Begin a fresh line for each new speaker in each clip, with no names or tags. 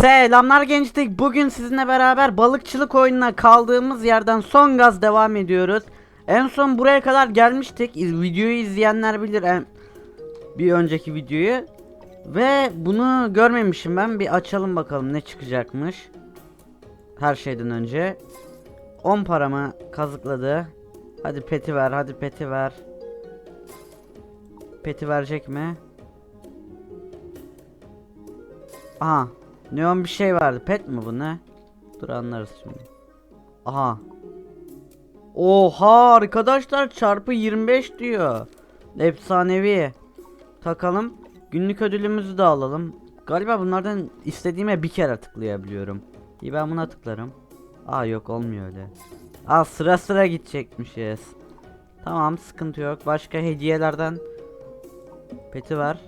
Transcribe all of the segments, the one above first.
Selamlar gençlik. Bugün sizinle beraber balıkçılık oyununa kaldığımız yerden son gaz devam ediyoruz. En son buraya kadar gelmiştik. Videoyu izleyenler bilir en bir önceki videoyu. Ve bunu görmemişim ben. Bir açalım bakalım ne çıkacakmış. Her şeyden önce. 10 paramı kazıkladı. Hadi peti ver, hadi peti ver. Peti verecek mi? Aha. Neon bir şey vardı. Pet mi bu ne? Dur anlarız şimdi. Aha. Oha arkadaşlar çarpı 25 diyor. Efsanevi. Takalım. Günlük ödülümüzü de alalım. Galiba bunlardan istediğime bir kere tıklayabiliyorum. İyi ben buna tıklarım. Aa yok olmuyor öyle. Aa sıra sıra gidecekmişiz. Tamam sıkıntı yok. Başka hediyelerden peti var.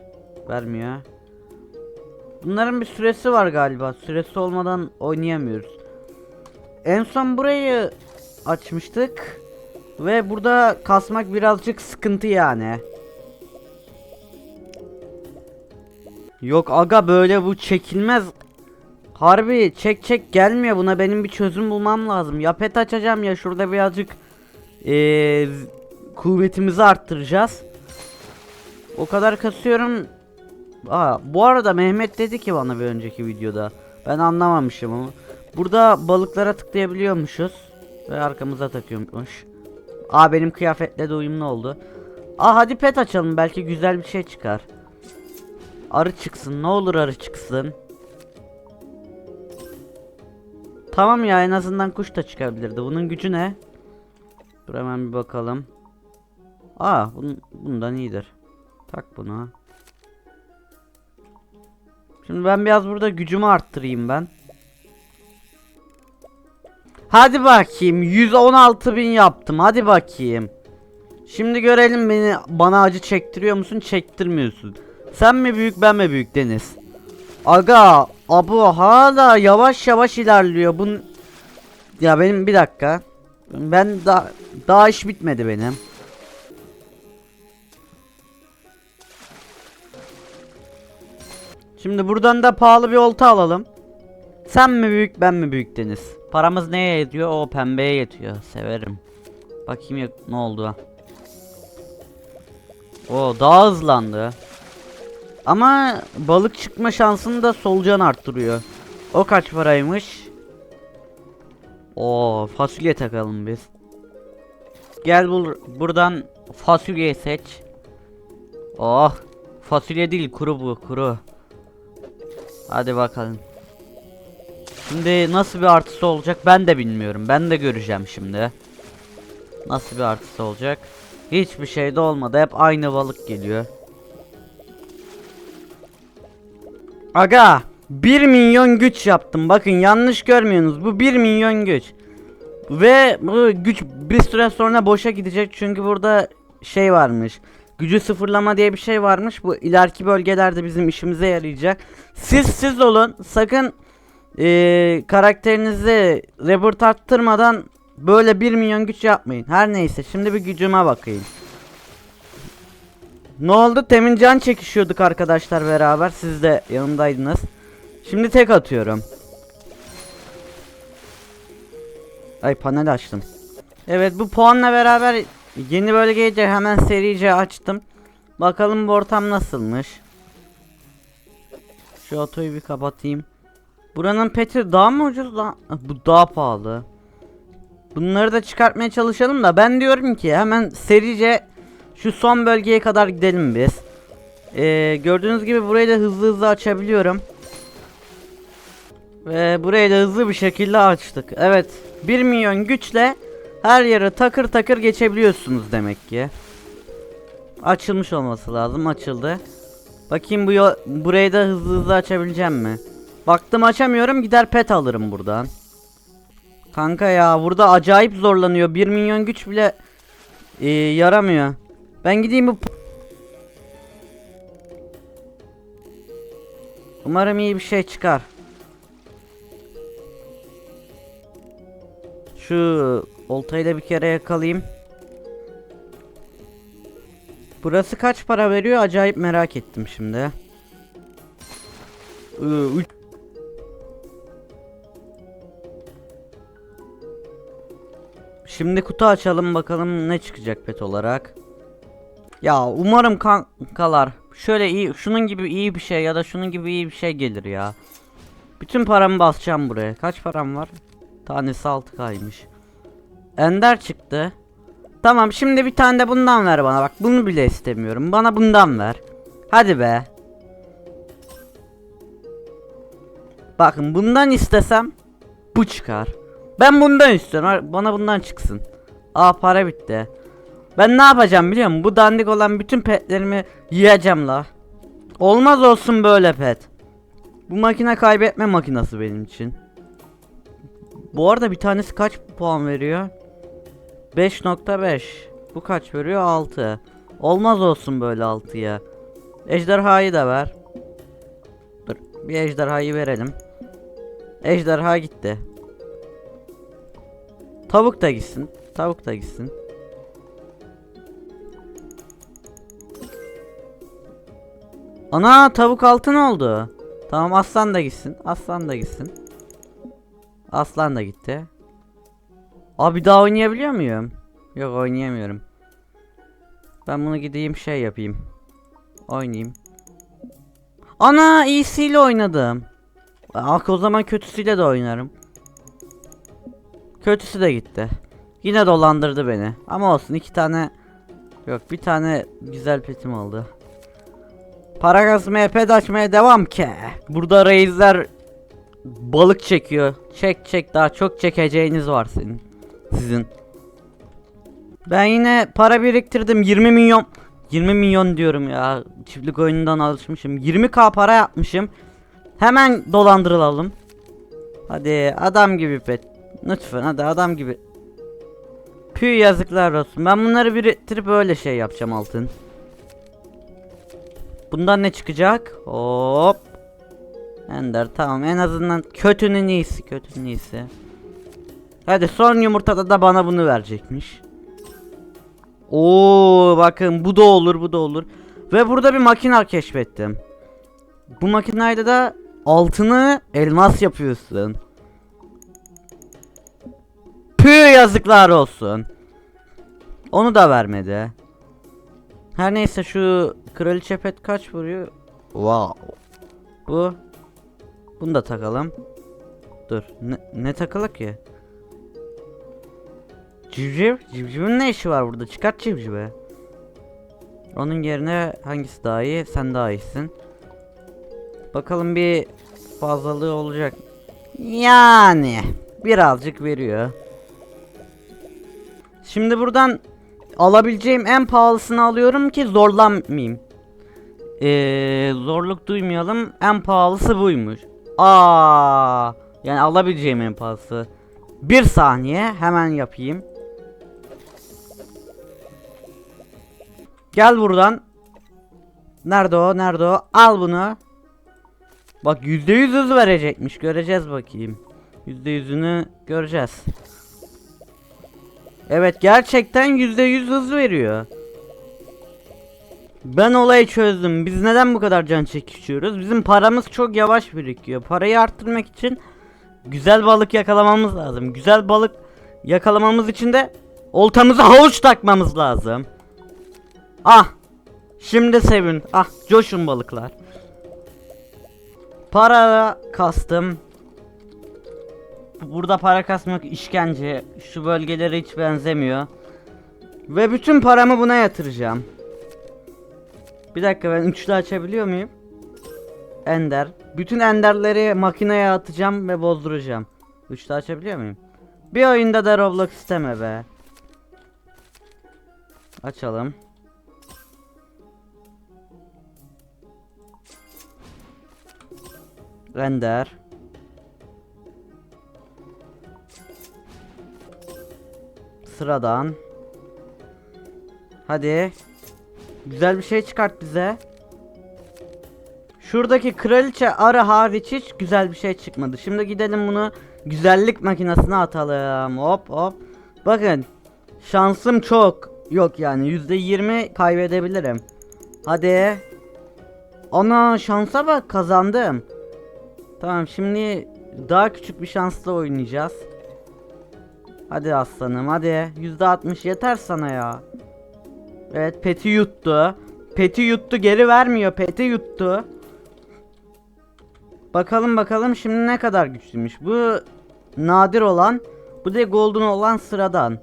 Vermiyor. Bunların bir süresi var galiba. Süresi olmadan oynayamıyoruz. En son burayı açmıştık. Ve burada kasmak birazcık sıkıntı yani. Yok aga böyle bu çekilmez. Harbi çek çek gelmiyor buna benim bir çözüm bulmam lazım. Ya pet açacağım ya şurada birazcık eee, z- kuvvetimizi arttıracağız. O kadar kasıyorum Aa, bu arada Mehmet dedi ki bana bir önceki videoda. Ben anlamamışım ama. Burada balıklara tıklayabiliyormuşuz. Ve arkamıza takıyormuş. Aa benim kıyafetle de uyumlu oldu. Aa hadi pet açalım belki güzel bir şey çıkar. Arı çıksın ne olur arı çıksın. Tamam ya en azından kuş da çıkabilirdi. Bunun gücü ne? Dur hemen bir bakalım. Aa bun, bundan iyidir. Tak bunu. Şimdi ben biraz burada gücümü arttırayım ben. Hadi bakayım 116 bin yaptım hadi bakayım. Şimdi görelim beni bana acı çektiriyor musun çektirmiyorsun. Sen mi büyük ben mi büyük Deniz? Aga abu hala yavaş yavaş ilerliyor. Bun ya benim bir dakika. Ben daha daha iş bitmedi benim. Şimdi buradan da pahalı bir olta alalım. Sen mi büyük ben mi büyük Deniz? Paramız neye yetiyor? O pembeye yetiyor. Severim. Bakayım ya ne oldu. O daha hızlandı. Ama balık çıkma şansını da solucan arttırıyor. O kaç paraymış? O fasulye takalım biz. Gel bul buradan fasulye seç. Oh fasulye değil kuru bu kuru. Hadi bakalım. Şimdi nasıl bir artısı olacak ben de bilmiyorum. Ben de göreceğim şimdi. Nasıl bir artısı olacak? Hiçbir şey de olmadı. Hep aynı balık geliyor. Aga 1 milyon güç yaptım. Bakın yanlış görmüyorsunuz. Bu 1 milyon güç. Ve bu güç bir süre sonra boşa gidecek çünkü burada şey varmış. Gücü sıfırlama diye bir şey varmış. Bu ileriki bölgelerde bizim işimize yarayacak. Siz siz olun. Sakın eee, karakterinizi rebirth arttırmadan böyle 1 milyon güç yapmayın. Her neyse şimdi bir gücüme bakayım. Ne oldu? Temin can çekişiyorduk arkadaşlar beraber. Siz de yanımdaydınız. Şimdi tek atıyorum. Ay panel açtım. Evet bu puanla beraber yeni bölgeyi de hemen serice açtım. Bakalım bu ortam nasılmış. Şu otoyu bir kapatayım. Buranın peti daha mı ucuz daha? Bu daha pahalı. Bunları da çıkartmaya çalışalım da ben diyorum ki hemen serice şu son bölgeye kadar gidelim biz. Ee, gördüğünüz gibi burayı da hızlı hızlı açabiliyorum. Ve burayı da hızlı bir şekilde açtık. Evet 1 milyon güçle her yere takır takır geçebiliyorsunuz demek ki. Açılmış olması lazım açıldı. Bakayım bu yo- burayı da hızlı hızlı açabileceğim mi? Baktım açamıyorum gider pet alırım buradan. Kanka ya burada acayip zorlanıyor. 1 milyon güç bile e, yaramıyor. Ben gideyim bu Umarım iyi bir şey çıkar. Şu oltayı da bir kere yakalayayım. Burası kaç para veriyor? Acayip merak ettim şimdi. Ee, Şimdi kutu açalım bakalım ne çıkacak pet olarak. Ya umarım kankalar şöyle iyi şunun gibi iyi bir şey ya da şunun gibi iyi bir şey gelir ya. Bütün paramı basacağım buraya. Kaç param var? Tanesi 6k'ymış. Ender çıktı. Tamam şimdi bir tane de bundan ver bana bak bunu bile istemiyorum. Bana bundan ver. Hadi be. Bakın bundan istesem bu çıkar. Ben bundan istiyorum. Bana bundan çıksın. Aa para bitti. Ben ne yapacağım biliyor musun? Bu dandik olan bütün petlerimi yiyeceğim la. Olmaz olsun böyle pet. Bu makine kaybetme makinesi benim için. Bu arada bir tanesi kaç puan veriyor? 5.5. Bu kaç veriyor? 6. Olmaz olsun böyle 6'ya. Ejderhayı da ver. Dur. Bir ejderhayı verelim. Ejderha gitti. Tavuk da gitsin. Tavuk da gitsin. Ana tavuk altın oldu. Tamam aslan da gitsin. Aslan da gitsin. Aslan da gitti. Abi daha oynayabiliyor muyum? Yok oynayamıyorum. Ben bunu gideyim şey yapayım. Oynayayım. Ana iyisiyle oynadım. Ak o zaman kötüsüyle de oynarım. Kötüsü de gitti. Yine dolandırdı beni. Ama olsun iki tane Yok bir tane güzel petim oldu. Para kasmaya ped açmaya devam ki. Burada reisler balık çekiyor. Çek çek. Daha çok çekeceğiniz var senin. Sizin. Ben yine para biriktirdim. 20 milyon 20 milyon diyorum ya. Çiftlik oyunundan alışmışım. 20k para yapmışım. Hemen dolandırılalım. Hadi adam gibi pet. Lütfen hadi adam gibi. Püh yazıklar olsun. Ben bunları biriktirip öyle şey yapacağım altın. Bundan ne çıkacak? Hop Ender tamam en azından kötünün iyisi kötünün iyisi Hadi son yumurtada da bana bunu verecekmiş Oo bakın bu da olur bu da olur. Ve burada bir makina keşfettim. Bu makinayla da altını elmas yapıyorsun. Püh yazıklar olsun. Onu da vermedi. Her neyse şu kraliçe pet kaç vuruyor? Wow. Bu. Bunu da takalım. Dur. Ne, ne takılı ki? Civciv? Civcivin ne işi var burada? Çıkart civcive. Onun yerine hangisi daha iyi? Sen daha iyisin. Bakalım bir fazlalığı olacak. Yani birazcık veriyor. Şimdi buradan alabileceğim en pahalısını alıyorum ki zorlanmayayım. Ee, zorluk duymayalım. En pahalısı buymuş. Aa, yani alabileceğim en pahalısı. Bir saniye hemen yapayım. Gel buradan. Nerede o? Nerede o? Al bunu. Bak yüzde yüz hız verecekmiş. Göreceğiz bakayım. Yüzde yüzünü göreceğiz. Evet gerçekten yüzde yüz hız veriyor. Ben olayı çözdüm. Biz neden bu kadar can çekişiyoruz? Bizim paramız çok yavaş birikiyor. Parayı arttırmak için güzel balık yakalamamız lazım. Güzel balık yakalamamız için de oltamıza havuç takmamız lazım. Ah. Şimdi sevin. Ah coşun balıklar. Para kastım. Burada para kasmak işkence. Şu bölgelere hiç benzemiyor. Ve bütün paramı buna yatıracağım. Bir dakika ben üçlü açabiliyor muyum? Ender. Bütün enderleri makineye atacağım ve bozduracağım. Üçlü açabiliyor muyum? Bir oyunda da Roblox isteme be. Açalım. Render. Sıradan. Hadi. Güzel bir şey çıkart bize. Şuradaki kraliçe arı hariç hiç güzel bir şey çıkmadı. Şimdi gidelim bunu güzellik makinesine atalım. Hop hop. Bakın. Şansım çok. Yok yani %20 kaybedebilirim. Hadi. Ana şansa bak kazandım. Tamam şimdi daha küçük bir şansla oynayacağız. Hadi aslanım hadi. %60 yeter sana ya. Evet peti yuttu. Peti yuttu geri vermiyor. Peti yuttu. Bakalım bakalım şimdi ne kadar güçlüymüş. Bu nadir olan. Bu da golden olan sıradan.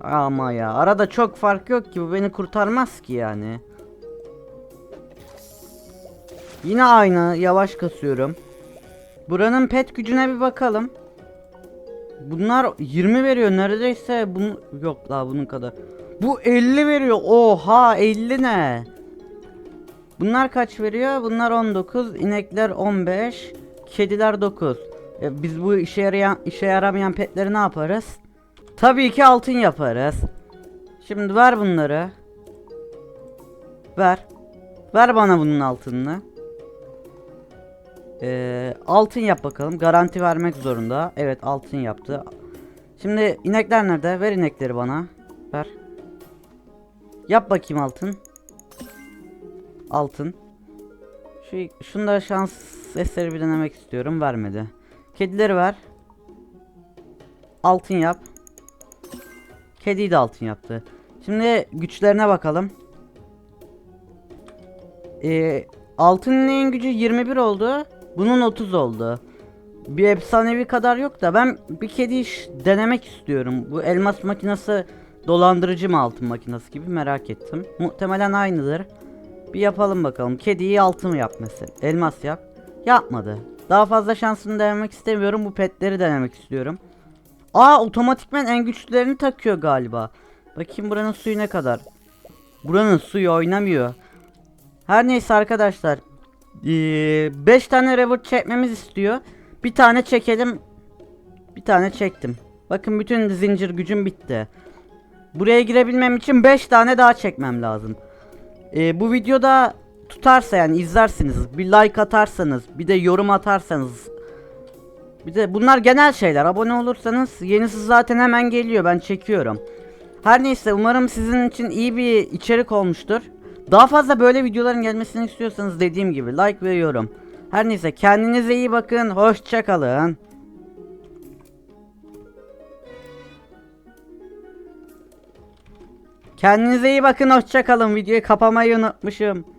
Ama ya arada çok fark yok ki bu beni kurtarmaz ki yani. Yine aynı yavaş kasıyorum. Buranın pet gücüne bir bakalım. Bunlar 20 veriyor neredeyse bunu yok la bunun kadar. Bu 50 veriyor. Oha 50 ne? Bunlar kaç veriyor? Bunlar 19, inekler 15, kediler 9. E, biz bu işe yarayan işe yaramayan petleri ne yaparız? Tabii ki altın yaparız. Şimdi ver bunları. Ver. Ver bana bunun altınını. Ee, altın yap bakalım. Garanti vermek zorunda. Evet altın yaptı. Şimdi inekler nerede? Ver inekleri bana. Ver. Yap bakayım altın. Altın. Şu şunda şans eseri bir denemek istiyorum. Vermedi. Kedileri ver. Altın yap. Kediyi de altın yaptı. Şimdi güçlerine bakalım. Ee, altın ineğin gücü 21 oldu. Bunun 30 oldu. Bir efsanevi kadar yok da ben bir kedi iş denemek istiyorum. Bu elmas makinesi dolandırıcı mı altın makinesi gibi merak ettim. Muhtemelen aynıdır. Bir yapalım bakalım. Kediyi altın yap mesela. Elmas yap. Yapmadı. Daha fazla şansını denemek istemiyorum. Bu petleri denemek istiyorum. Aa otomatikmen en güçlülerini takıyor galiba. Bakayım buranın suyu ne kadar. Buranın suyu oynamıyor. Her neyse arkadaşlar. 5 tane reward çekmemiz istiyor. Bir tane çekelim. Bir tane çektim. Bakın bütün zincir gücüm bitti. Buraya girebilmem için 5 tane daha çekmem lazım. Ee, bu videoda tutarsa yani izlersiniz. Bir like atarsanız, bir de yorum atarsanız. Bir de bunlar genel şeyler. Abone olursanız yenisi zaten hemen geliyor. Ben çekiyorum. Her neyse umarım sizin için iyi bir içerik olmuştur. Daha fazla böyle videoların gelmesini istiyorsanız dediğim gibi like ve yorum. Her neyse kendinize iyi bakın. Hoşçakalın. Kendinize iyi bakın. Hoşçakalın. Videoyu kapamayı unutmuşum.